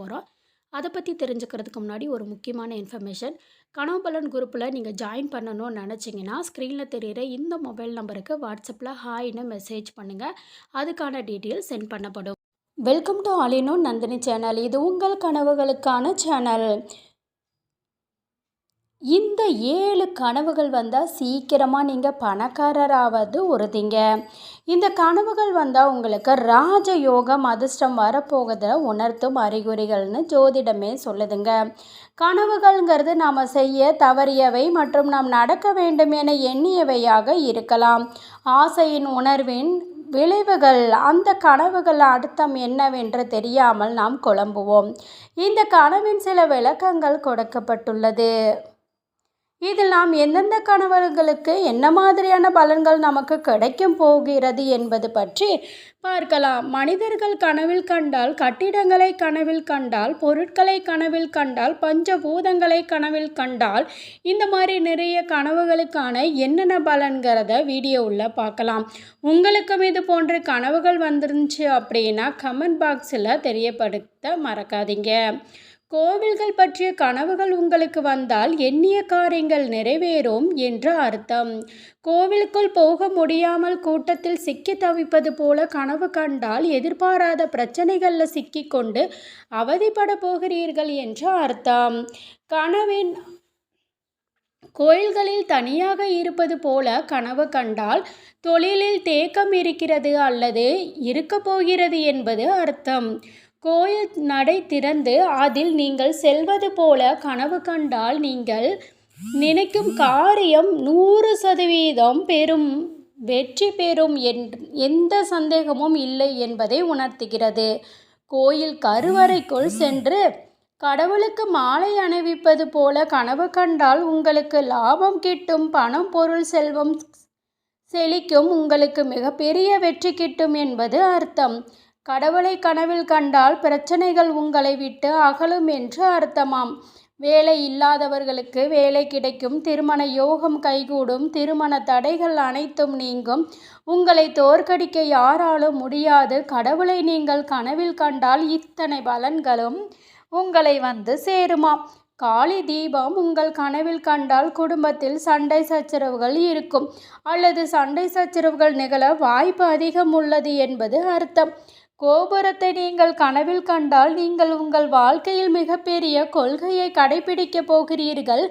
போகிறோம் அதை பற்றி தெரிஞ்சுக்கிறதுக்கு முன்னாடி ஒரு முக்கியமான இன்ஃபர்மேஷன் கனவு பலன் குரூப்பில் நீங்கள் ஜாயின் பண்ணணும்னு நினச்சிங்கன்னா ஸ்க்ரீனில் தெரிகிற இந்த மொபைல் நம்பருக்கு வாட்ஸ்அப்பில் ஹாய்னு மெசேஜ் பண்ணுங்கள் அதுக்கான டீட்டெயில் சென்ட் பண்ணப்படும். வெல்கம் டு ஆலினோ நந்தினி சேனல் இது உங்கள் கனவுகளுக்கான சேனல் இந்த ஏழு கனவுகள் வந்தால் சீக்கிரமாக நீங்கள் பணக்காரராவது உறுதிங்க. இந்த கனவுகள் வந்தால் உங்களுக்கு ராஜயோகம் அதிர்ஷ்டம் வரப்போகிறத உணர்த்தும் அறிகுறிகள்னு ஜோதிடமே சொல்லுதுங்க. கனவுகள்ங்கிறது நாம் செய்ய தவறியவை மற்றும் நாம் நடக்க வேண்டும் என எண்ணியவையாக இருக்கலாம். ஆசையின் உணர்வின் விளைவுகள் அந்த கனவுகள் அர்த்தம் என்னவென்று தெரியாமல் நாம் குழம்புவோம். இந்த கனவின் சில விளக்கங்கள் கொடுக்கப்பட்டுள்ளது. இதில் நாம் எந்தெந்த கணவர்களுக்கு என்ன மாதிரியான பலன்கள் நமக்கு கிடைக்கும் போகிறது என்பது பற்றி பார்க்கலாம். மனிதர்கள் கனவில் கண்டால் கட்டிடங்களை கனவில் கண்டால் பொருட்களை கனவில் கண்டால் பஞ்சபூதங்களை கனவில் கண்டால் இந்த மாதிரி நிறைய கனவுகளுக்கான என்னென்ன பலன்கிறத வீடியோவில் பார்க்கலாம். உங்களுக்கும் இது போன்ற கனவுகள் வந்துருந்துச்சு அப்படின்னா கமெண்ட் பாக்ஸில் தெரியப்படுத்த மறக்காதீங்க. கோவில்கள் பற்றிய கனவுகள் உங்களுக்கு வந்தால் எண்ணிய காரியங்கள் நிறைவேறும் என்று அர்த்தம். கோவிலுக்குள் போக முடியாமல் கூட்டத்தில் சிக்கி தவிப்பது போல கனவு கண்டால் எதிர்பாராத பிரச்சனைகளில் சிக்கிக்கொண்டு அவதிப்பட போகிறீர்கள் என்று அர்த்தம். கனவின் கோயில்களில் தனியாக இருப்பது போல கனவு கண்டால் தொழிலில் தேக்கம் இருக்கிறது அல்லது இருக்க போகிறது என்பது அர்த்தம். கோயில் நடை திறந்து அதில் நீங்கள் செல்வது போல கனவு கண்டால் நீங்கள் நினைக்கும் காரியம் நூறு சதவீதம் பெறும் வெற்றி பெறும் எந்த சந்தேகமும் இல்லை என்பதை உணர்த்துகிறது. கோயில் கருவறைக்குள் சென்று கடவுளுக்கு மாலை அணிவிப்பது போல கனவு கண்டால் உங்களுக்கு லாபம் கிட்டும் பணம் பொருள் செல்வம் செழிக்கும் உங்களுக்கு மிகப்பெரிய வெற்றி கிட்டும் என்பது அர்த்தம். கடவுளை கனவில் கண்டால் பிரச்சனைகள் உங்களை விட்டு அகலும் என்று அர்த்தமாம். வேலை இல்லாதவர்களுக்கு வேலை கிடைக்கும் திருமண யோகம் கைகூடும் திருமண தடைகள் அனைத்தும் நீங்கும். உங்களை தோற்கடிக்க யாராலும் முடியாது. கடவுளை நீங்கள் கனவில் கண்டால் இத்தனை பலன்களும் உங்களை வந்து சேருமாம் காளி தீபம் உங்கள் கனவில் கண்டால் குடும்பத்தில் சண்டை சச்சரவுகள் இருக்கும். அல்லது சண்டை சச்சரவுகள் நிகழ வாய்ப்பு அதிகம் உள்ளது என்பது அர்த்தம். கோபுரத்தை நீங்கள் கனவில் கண்டால் நீங்கள் உங்கள் வாழ்க்கையில் மிகப்பெரிய கொள்கையை கடைபிடிக்கப் போகிறீர்கள்.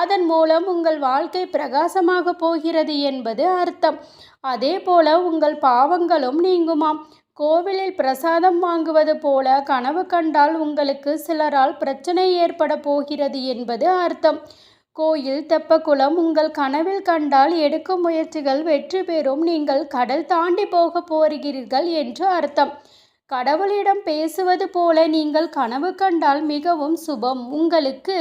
அதன் மூலம் உங்கள் வாழ்க்கை பிரகாசமாக போகிறது என்பது அர்த்தம். அதே போல உங்கள் பாவங்களும் நீங்குமாம். கோவிலில் பிரசாதம் வாங்குவது போல கனவு கண்டால் உங்களுக்கு சிலரால் பிரச்சனை ஏற்பட போகிறது என்பது அர்த்தம். கோயில் தெப்பக்குளம் உங்கள் கனவில் கண்டால் எடுக்கும் முயற்சிகள் வெற்றி பெறும். நீங்கள் கடல் தாண்டி போக போகிறீர்கள் என்று அர்த்தம். கடவுளிடம் பேசுவது போல நீங்கள் கனவு கண்டால் மிகவும் சுபம். உங்களுக்கு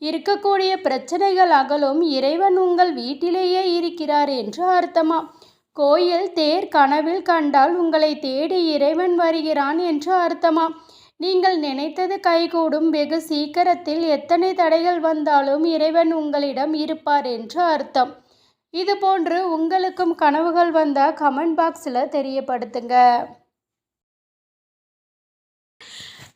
இருக்கக்கூடிய பிரச்சனைகள் அகலும். இறைவன் உங்கள் வீட்டிலேயே இருக்கிறார் என்று அர்த்தமா? கோயில் தேர் கனவில் கண்டால் உங்களை தேடி இறைவன் வருகிறான் என்று அர்த்தமா? நீங்கள் நினைத்தது கைகூடும் வெகு சீக்கிரத்தில் எத்தனை தடைகள் வந்தாலும் இறைவன் உங்களிடம் இருப்பார் என்று அர்த்தம். இது போன்று உங்களுக்கும் கனவுகள் வந்தால் கமெண்ட் பாக்ஸில் தெரியப்படுத்துங்க.